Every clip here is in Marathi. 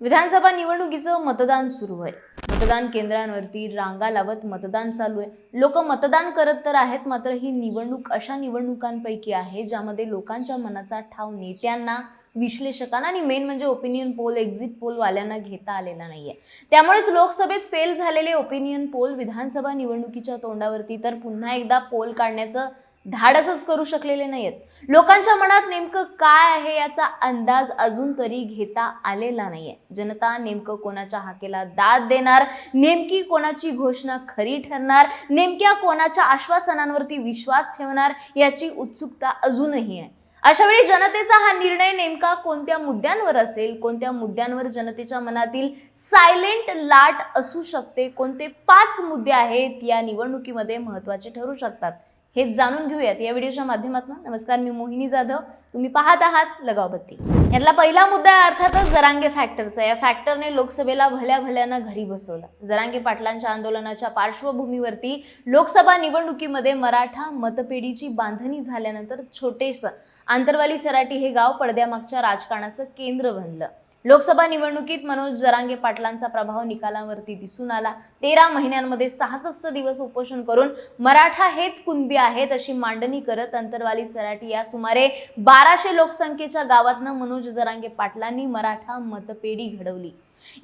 विधानसभा निवडणुकीचं मतदान सुरू आहे. मतदान केंद्रांवरती रांगा लावत मतदान चालू आहे. लोक मतदान करत तर आहेत मात्र ही निवडणूक अशा निवडणुकांपैकी आहे ज्यामध्ये लोकांच्या मनाचा ठाव नेत्यांना विश्लेषकांना आणि मेन म्हणजे ओपिनियन पोल एक्झिट पोलवाल्यांना घेता आलेला नाहीये. त्यामुळेच लोकसभेत फेल झालेले ओपिनियन पोल विधानसभा निवडणुकीच्या तोंडावरती. तर पुन्हा एकदा पोल काढण्याचं धाडसच करू शकलेले नाहीयेत. लोकांच्या मनात नेमकं काय आहे याचा अंदाज अजून तरी घेता आलेला नाहीये. जनता नेमकं कोणाच्या हाकेला दाद देणार? नेमकी कोणाची घोषणा खरी ठरणार? नेमक्या कोणाच्या आश्वासनांवरती विश्वास ठेवणार? याची उत्सुकता अजूनही आहे. अशा वेळी जनतेचा हा निर्णय नेमका कोणत्या मुद्द्यांवर असेल? कोणत्या मुद्द्यांवर जनतेच्या मनातील सायलेंट लाट असू शकते? कोणते पाच मुद्दे आहेत? या निवडणुकीमध्ये महत्त्वाचे ठरू शकतात. हे जाणून घेऊयात या व्हिडिओच्या माध्यमातून. नमस्कार मी मोहिनी जाधव. तुम्ही पाहत आहात लगावबत्ती. यातला पहिला मुद्दा आहे अर्थातच जरांगे फॅक्टरचा. या फॅक्टरने लोकसभेला भल्या भल्यानं घरी बसवलं. जरांगे पाटलांच्या आंदोलनाच्या पार्श्वभूमीवरती लोकसभा निवडणुकीमध्ये मराठा मतपेढीची बांधणी झाल्यानंतर छोटेसं आंतरवाली सराटी हे गाव पडद्यामागच्या राजकारणाचं केंद्र बनलं. लोकसभा निवडणुकीत मनोज जरांगे पाटलांचा प्रभाव निकालावरती दिसून आला. तेरा महिन्यांमध्ये सहासष्ट दिवस उपोषण करून मराठा हेच कुणबी आहेत अशी मांडणी करत अंतरवाली सराटी. या सुमारे बाराशे लोकसंख्येच्या गावातनं मनोज जरांगे पाटलांनी मराठा मतपेढी घडवली.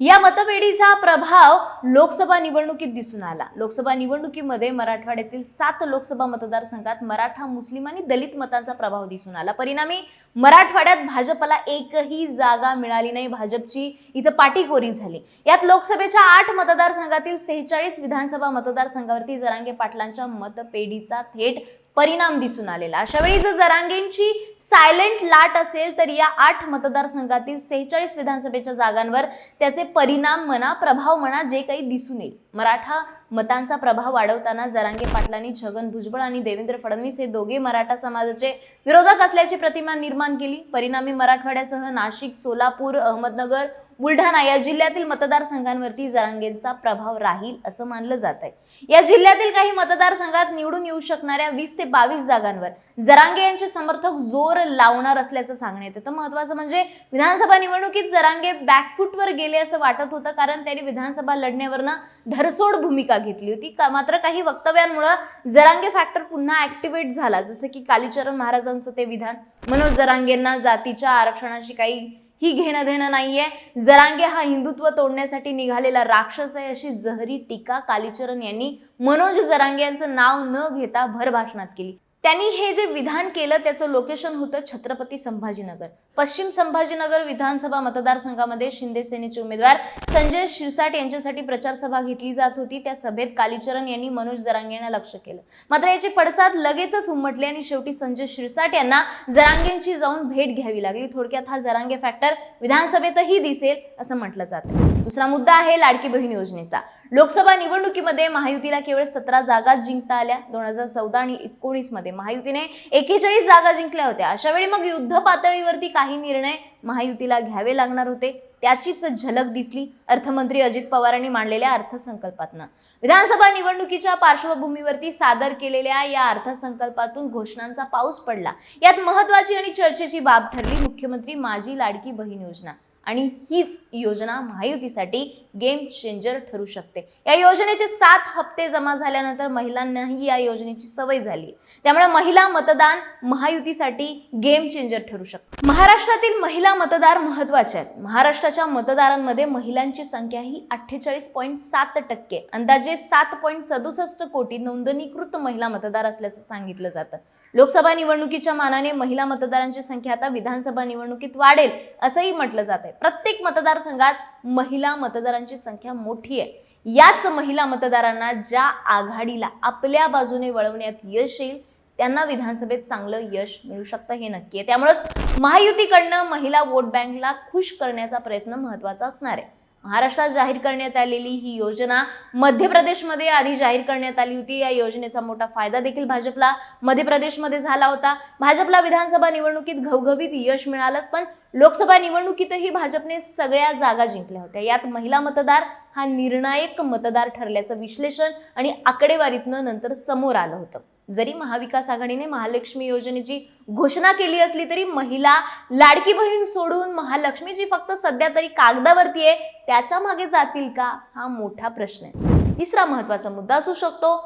या मतपेढीचा प्रभाव लोकसभा निवडणुकीत दिसून आला. लोकसभा निवडणुकीमध्ये मराठवाड्यातील सात लोकसभा मतदारसंघात मराठा मुस्लिम आणि दलित मतांचा प्रभाव दिसून आला. परिणामी मराठवाड्यात भाजपला एकही जागा मिळाली नाही. भाजपची इथं पाठीकोरी झाली. यात लोकसभेच्या आठ मतदारसंघातील सेहेचाळीस विधानसभा मतदारसंघावरती जरांगे पाटलांच्या मतपेढीचा थेट परिणाम दिसून आलेला. अशा वेळी जर जरांगेंची सायलेंट लाट असेल तर या आठ मतदारसंघातील सेहेचाळीस विधानसभेच्या जागांवर त्याचे परिणाम म्हणा प्रभाव म्हणा जे काही दिसून येईल. मराठा मतांचा प्रभाव वाढवताना जरांगे पाटलांनी छगन भुजबळ आणि देवेंद्र फडणवीस हे दोघे मराठा समाजाचे विरोधक असल्याची प्रतिमा निर्माण केली. परिणामी मराठवाड्यासह नाशिक सोलापूर अहमदनगर बुलढाणा या जिल्ह्यातील मतदारसंघांवरती जरांगेंचा प्रभाव राहील असं मानलं जात आहे. या जिल्ह्यातील काही मतदारसंघात निवडून येऊ शकणाऱ्या वीस ते बावीस जागांवर जरांगे यांचे समर्थक जोर लावणार असल्याचं सांगण्यात येतं. महत्वाचं म्हणजे विधानसभा निवडणुकीत जरांगे बॅकफूटवर गेले असं वाटत होतं कारण त्यांनी विधानसभा लढण्यावरनं धरसोड भूमिका घेतली होती. का मात्र काही वक्तव्यांमुळं जरांगे फॅक्टर पुन्हा ऍक्टिव्हेट झाला. जसं की कालीचरण महाराजांचं ते विधान. मनोज जरांगेंना जातीच्या आरक्षणाशी काही ही घेणं देणं नाहीये. जरांगे हा हिंदुत्व तोडण्यासाठी निघालेला राक्षस आहे अशी जहरी टीका कालीचरण यांनी मनोज जरांगे यांचं नाव न घेता भर भाषणात केली. त्यांनी हे जे विधान केलं त्याचं लोकेशन होतं छत्रपती संभाजीनगर. पश्चिम संभाजीनगर विधानसभा मतदारसंघामध्ये शिंदे सेनेचे उमेदवार संजय शिरसाट यांच्यासाठी प्रचार सभा घेतली जात होती. त्या सभेत कालीचरण यांनी मनोज जरांगे यांना लक्ष केलं. मात्र याचे पडसाद लगेचच उमटले आणि शेवटी संजय शिरसाट यांना जरांगेंची जाऊन भेट घ्यावी लागली. थोडक्यात हा जरांगे फॅक्टर विधानसभेतही दिसेल असं म्हटलं जातं दुसरा मुद्दा आहे लाडकी बहीण योजनेचा. लोकसभा निवडणुकीमध्ये महायुतीला केवळ सतरा जागा जिंकता आल्या. दोन हजार चौदा आणि एकोणीसमध्ये महायुतीने एकेचाळीस जागा जिंकल्या होत्या. अशा वेळी मग युद्ध पातळीवरती काही निर्णय महायुतीला घ्यावे लागणार होते त्याचीच झलक दिसली अर्थमंत्री अजित पवारांनी मांडलेल्या अर्थसंकल्पातनं. विधानसभा निवडणुकीच्या पार्श्वभूमीवरती सादर केलेल्या या अर्थसंकल्पातून घोषणांचा पाऊस पडला. यात महत्वाची आणि चर्चेची बाब ठरली मुख्यमंत्री माझी लाडकी बहीण योजना. आणि हीच योजना महायुतीसाठी गेम चेंजर ठरू शकते. या योजनेचे सात हप्ते जमा झाल्यानंतर महिलांनाही या योजनेची सवय झाली. त्यामुळे महिला मतदान महायुतीसाठी गेम चेंजर ठरू शकते. महाराष्ट्रातील महिला मतदार महत्त्वाचे आहेत. महाराष्ट्राच्या मतदारांमध्ये महिलांची संख्या ही अठ्ठेचाळीस पॉईंट सात टक्के. अंदाजे सात पॉईंट सदुसष्ट कोटी नोंदणीकृत महिला मतदार असल्याचं सांगितलं जातं. लोकसभा निवडणुकीच्या मानाने महिला मतदारांची संख्या आता विधानसभा निवडणुकीत वाढेल असंही म्हटलं जात आहे. प्रत्येक मतदारसंघात महिला मतदारांची संख्या मोठी आहे. याच महिला मतदारांना ज्या आघाडीला आपल्या बाजूने वळवण्यात यश येईल त्यांना विधानसभेत चांगलं यश मिळू शकतं हे नक्की आहे. त्यामुळंच महायुतीकडनं महिला वोट बँकला खुश करण्याचा प्रयत्न महत्त्वाचा असणार आहे. महाराष्ट्रात जाहीर करण्यात आलेली ही योजना मध्य प्रदेशमध्ये आधी जाहीर करण्यात आली होती. या योजनेचा मोठा फायदा देखील भाजपला मध्य प्रदेशमध्ये झाला होता. भाजपला विधानसभा निवडणुकीत घवघवीत यश मिळालंच पण लोकसभा निवडणुकीतही भाजपने सगळ्या जागा जिंकल्या होत्या. यात महिला मतदार हा निर्णायक मतदार ठरल्याचं विश्लेषण आणि आकडेवारीतनं नंतर समोर आलं होतं. जरी महाविकास आघाडीने महालक्ष्मी योजनेची घोषणा केली असली तरी महिला लाडकी बहीण सोडून महालक्ष्मीची फक्त सध्या तरी कागदावरती आहे त्याच्यामागे जातील का? हा मोठा प्रश्न आहे. तिसरा महत्त्वाचा मुद्दा असू शकतो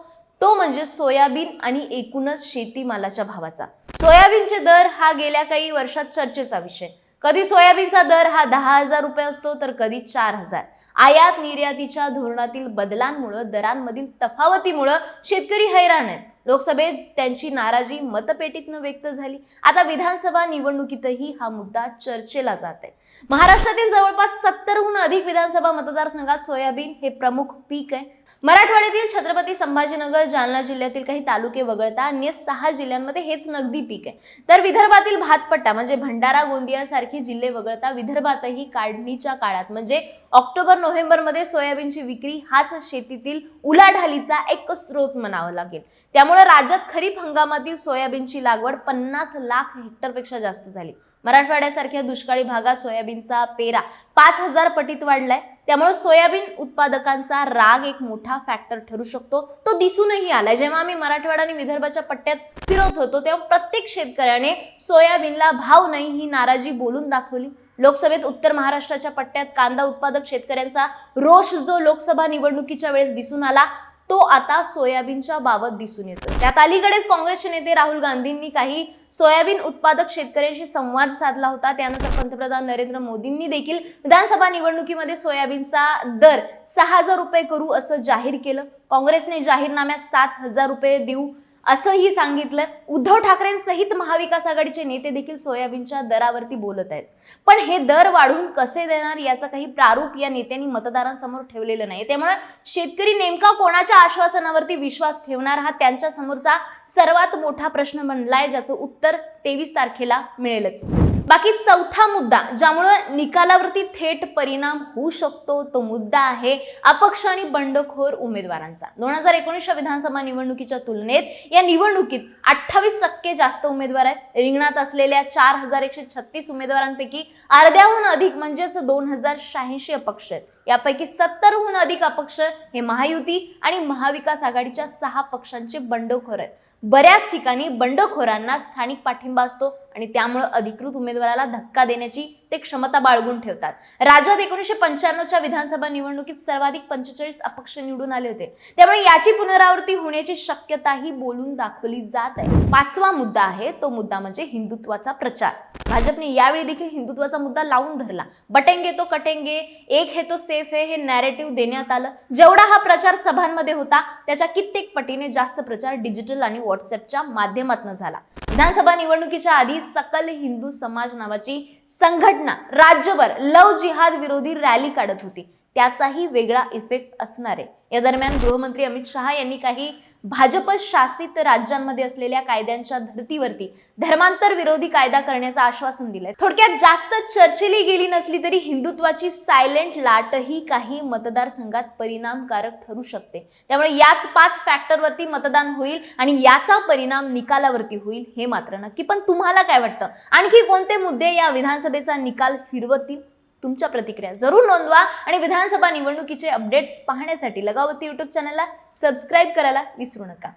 तो म्हणजे सोयाबीन आणि एकूणच शेतीमालाच्या भावाचा. सोयाबीनचे दर हा गेल्या काही वर्षात चर्चेचा विषय. कधी सोयाबीनचा दर हा दहा हजार रुपये असतो तर कधी चार हजार. आयात निर्यातीच्या धोरणातील बदलांमुळं दरांमधील तफावतीमुळं शेतकरी हैराण आहेत. लोकसभेत त्यांची नाराजी मतपेटीतनं व्यक्त झाली. आता विधानसभा निवडणुकीतही हा मुद्दा चर्चेला जात आहे. महाराष्ट्रातील जवळपास सत्तरहून अधिक विधानसभा मतदारसंघात सोयाबीन हे प्रमुख पीक आहे. मराठवाड्यातील छत्रपती संभाजीनगर जालना जिल्ह्यातील काही तालुके वगळता अन्य सहा जिल्ह्यांमध्ये हेच नगदी पीक आहे. तर विदर्भातील भातपट्टा म्हणजे भंडारा गोंदिया सारखी जिल्हे वगळता विदर्भातही काढणीच्या काळात म्हणजे ऑक्टोबर नोव्हेंबरमध्ये सोयाबीनची विक्री हाच शेतीतील उलाढालीचा एक स्रोत म्हणावा लागेल. त्यामुळे राज्यात खरीप हंगामातील सोयाबीनची लागवड पन्नास लाख हेक्टरपेक्षा जास्त झाली. मराठवाड्यासारख्या दुष्काळी भागात सोयाबीनचा पेरा पाच हजार पटीत वाढलाय. त्यामुळे सोयाबीन उत्पादकांचा राग एक मोठा फॅक्टर ठरू शकतो. तो दिसूनही आलाय. जेव्हा आम्ही मराठवाडा आणि विदर्भाच्या पट्ट्यात फिरत होतो तेव्हा प्रत्येक शेतकऱ्याने सोयाबीनला भाव नाही ही नाराजी बोलून दाखवली. लोकसभेत उत्तर महाराष्ट्राच्या पट्ट्यात कांदा उत्पादक शेतकऱ्यांचा रोष जो लोकसभा निवडणुकीच्या वेळेस दिसून आला तो आता सोयाबीनच्या बाबत दिसून येतो त्यात अलीकडेच काँग्रेसचे नेते राहुल गांधींनी काही सोयाबीन उत्पादक शेतकऱ्यांशी संवाद साधला होता. त्यानंतर पंतप्रधान नरेंद्र मोदींनी देखील विधानसभा निवडणुकीमध्ये सोयाबीनचा दर सहा हजार रुपये करू असं जाहीर केलं. काँग्रेसने जाहीरनाम्यात सात हजार रुपये देऊ असंही सांगितलं. उद्धव ठाकरेंसहित महाविकास आघाडीचे नेते देखील सोयाबीनच्या दरावरती बोलत आहेत. पण हे दर वाढवून कसे देणार याचा काही प्रारूप या नेत्यांनी मतदारांसमोर ठेवलेलं नाही त्यामुळे शेतकरी नेमका कोणाच्या आश्वासनावरती विश्वास ठेवणार हा त्यांच्या समोरचा सर्वात मोठा प्रश्न बनलाय ज्याचं उत्तर तेवीस तारखेला मिळेलच. बाकी चौथा मुद्दा ज्यामुळं निकालावरती थेट परिणाम होऊ शकतो तो मुद्दा आहे अपक्ष आणि बंडखोर उमेदवारांचा. दोन हजार एकोणीसच्या विधानसभा निवडणुकीच्या तुलनेत या निवडणुकीत अठ्ठावीस टक्के जास्त उमेदवार आहेत. रिंगणात असलेल्या चार हजार एकशे छत्तीस उमेदवारांपैकी अर्ध्याहून अधिक म्हणजेच दोन हजार शहाऐंशी अपक्ष आहेत. यापैकी सत्तरहून अधिक अपक्ष हे महायुती आणि महाविकास आघाडीच्या सहा पक्षांचे बंडखोर आहेत. बऱ्याच ठिकाणी बंडखोरांना स्थानिक पाठिंबा असतो आणि त्यामुळे अधिकृत उमेदवाराला धक्का देण्याची ते क्षमता बाळगून ठेवतात. राज्यात एकोणीसशे पंच्याण्णवच्या विधानसभा निवडणुकीत सर्वाधिक पंचेचाळीस अपक्ष निवडून आले होते. त्यामुळे याची पुनरावृत्ती होण्याची शक्यताही बोलून दाखवली जात आहे. पाचवा मुद्दा आहे तो मुद्दा म्हणजे हिंदुत्वाचा प्रचार. भाजपने यावेळी देखील हिंदुत्वाचा मुद्दा लावून धरला. बटेंगे तो कटेंगे एक हे तो सेफ आहे हे नॅरेटिव्ह देण्यात आलं. जेवढा हा प्रचार सभांमध्ये होता त्याच्या कित्येक पटीने जास्त प्रचार डिजिटल आणि व्हॉट्सअपच्या माध्यमातून झाला. विधानसभा निवडणुकीच्या आधी सकल हिंदू समाज नावाची संघटना राज्यभर लव जिहाद विरोधी रॅली काढत होती. त्याचाही वेगळा इफेक्ट असणार आहे. या दरम्यान गृहमंत्री अमित शहा यांनी काही भाजप शासित राज्यांमध्ये असलेल्या कायद्यांच्या धर्तीवरती धर्मांतर विरोधी कायदा करण्याचं आश्वासन दिलंय. थोडक्यात जास्त चर्चेली गेली नसली तरी हिंदुत्वाची सायलेंट लाटही काही मतदारसंघात परिणामकारक ठरू शकते. त्यामुळे याच पाच फॅक्टरवरती मतदान होईल आणि याचा परिणाम निकालावरती होईल हे मात्र नक्की. पण तुम्हाला काय वाटतं? आणखी कोणते मुद्दे या विधानसभेचा निकाल फिरवतील? तुमच्या प्रतिक्रिया जरूर नोंदवा आणि विधानसभा निवडणुकीचे अपडेट्स पाहण्यासाठी लगावती यूट्यूब चॅनलला सबस्क्राईब करायला विसरू नका.